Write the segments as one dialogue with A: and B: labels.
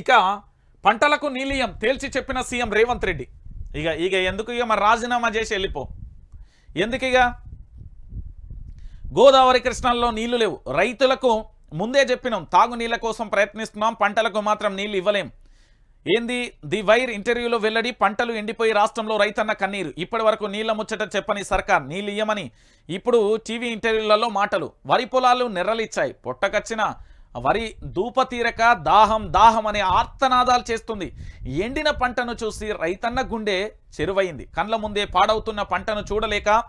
A: ఇక పంటలకు నీలియం తేల్చి చెప్పిన సీఎం రేవంత్ రెడ్డి. ఇక ఇక ఎందుకు ఇక మరి రాజీనామా చేసి వెళ్ళిపో? ఎందుకు ఇక? గోదావరి కృష్ణాల్లో నీళ్ళు లేవు. రైతులకు ముందే చెప్పినాం తాగునీళ్ళ కోసం ప్రయత్నిస్తున్నాం పంటలకు మాత్రం నీళ్ళు ఇవ్వలేం. ఏంది? ది వైర్ ఇంటర్వ్యూలో వెల్లడి పంటలు ఎండిపోయి రాష్ట్రంలో రైతన్న కన్నీరు. ఇప్పటి వరకు నీళ్ళ ముచ్చట చెప్పని సర్కార్ నీళ్ళు ఇయ్యమని. ఇప్పుడు టీవీ ఇంటర్వ్యూలలో మాటలు వరి పొలాలు నెర్రలిచ్చాయి పొట్టకచ్చిన వరి దూపతీరక దాహం దాహం అనే ఆర్తనాదాలు చేస్తుంది. ఎండిన పంటను చూసి రైతన్న గుండె చెరువైంది. కండ్ల ముందే పాడవుతున్న పంటను చూడలేక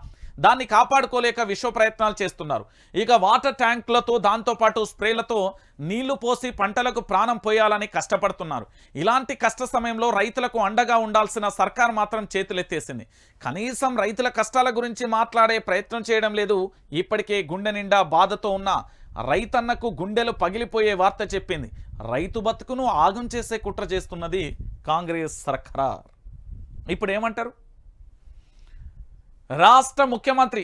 A: దాన్ని కాపాడుకోలేక విశ్వ ప్రయత్నాలు చేస్తున్నారు. ఇక వాటర్ ట్యాంకులతో దాంతోపాటు స్ప్రేలతో నీళ్ళు పోసి పంటలకు ప్రాణం పోయాలని కష్టపడుతున్నారు. ఇలాంటి కష్ట సమయంలో రైతులకు అండగా ఉండాల్సిన సర్కార్ మాత్రం చేతులెత్తేసింది. కనీసం రైతుల కష్టాల గురించి మాట్లాడే ప్రయత్నం చేయడం లేదు. ఇప్పటికే గుండె నిండా బాధతో ఉన్న రైతన్నకు గుండెలు పగిలిపోయే వార్త చెప్పింది. రైతు బతుకును ఆగం చేసే కుట్ర చేస్తున్నది కాంగ్రెస్ సర్కార్. ఇప్పుడు ఏమంటారు రాష్ట్ర ముఖ్యమంత్రి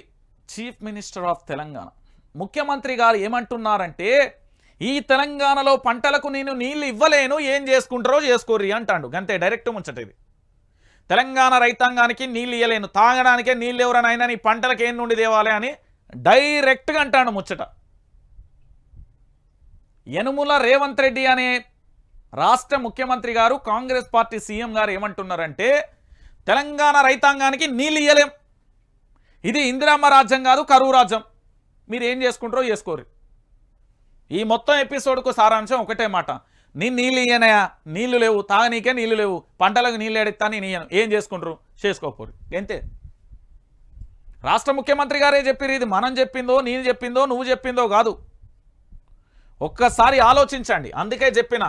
A: చీఫ్ మినిస్టర్ ఆఫ్ తెలంగాణ. ముఖ్యమంత్రి గారు ఏమంటున్నారంటే ఈ తెలంగాణలో పంటలకు నేను నీళ్ళు ఇవ్వలేను ఏం చేసుకుంటారో చేసుకోర్రి అంటాడు. గంతే డైరెక్ట్ ముచ్చటది తెలంగాణ రైతాంగానికి నీళ్ళు ఇవ్వలేను తాగడానికే నీళ్ళు ఎవరనైనా నీ పంటలకు ఏం నుండి తేవాలి అని డైరెక్ట్గా అంటాడు ముచ్చట. యనుముల రేవంత్ రెడ్డి అనే రాష్ట్ర ముఖ్యమంత్రి గారు కాంగ్రెస్ పార్టీ సీఎం గారు ఏమంటున్నారంటే తెలంగాణ రైతాంగానికి నీళ్ళు ఇయ్యలేం. ఇది ఇందిరామ్మ రాజ్యం కాదు కరువు రాజ్యం. మీరు ఏం చేసుకుంటారో చేసుకోరు. ఈ మొత్తం ఎపిసోడ్కు సారాంశం ఒకటే మాట. నేను నీళ్ళు ఇయ్యనయా? నీళ్ళు లేవు. తాగనీకే నీళ్ళు లేవు. పంటలకు నీళ్ళు ఎడెత్తా నేను ఇయ్యను. ఏం చేసుకుంటారు? చేసుకోకూరు అంతే రాష్ట్ర ముఖ్యమంత్రి గారే చెప్పిరు ఇది మనం చెప్పిందో నేను చెప్పిందో నువ్వు చెప్పిందో కాదు. ఒక్కసారి ఆలోచించండి. అందుకే చెప్పిన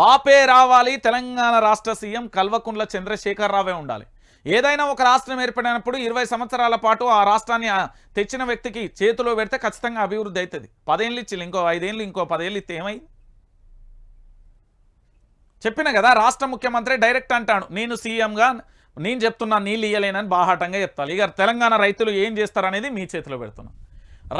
A: బాపే రావాలి తెలంగాణ రాష్ట్ర సీఎం కల్వకుంట్ల చంద్రశేఖరరావే ఉండాలి. ఏదైనా ఒక రాష్ట్రం ఏర్పడినప్పుడు ఇరవై సంవత్సరాల పాటు ఆ రాష్ట్రాన్ని తెచ్చిన వ్యక్తికి చేతిలో పెడితే ఖచ్చితంగా అభివృద్ధి అవుతుంది. పదేళ్ళు ఇచ్చి ఇంకో ఐదేళ్ళు ఇంకో పదేళ్ళు ఇస్తే ఏమైంది చెప్పిన కదా రాష్ట్ర ముఖ్యమంత్రి డైరెక్ట్ అంటాడు నేను సీఎంగా నేను చెప్తున్నా నీళ్ళు ఇయ్యలేనని బాహాటంగా చెప్తాను ఇక తెలంగాణ రైతులు ఏం చేస్తారనేది మీ చేతిలో పెడుతున్నాను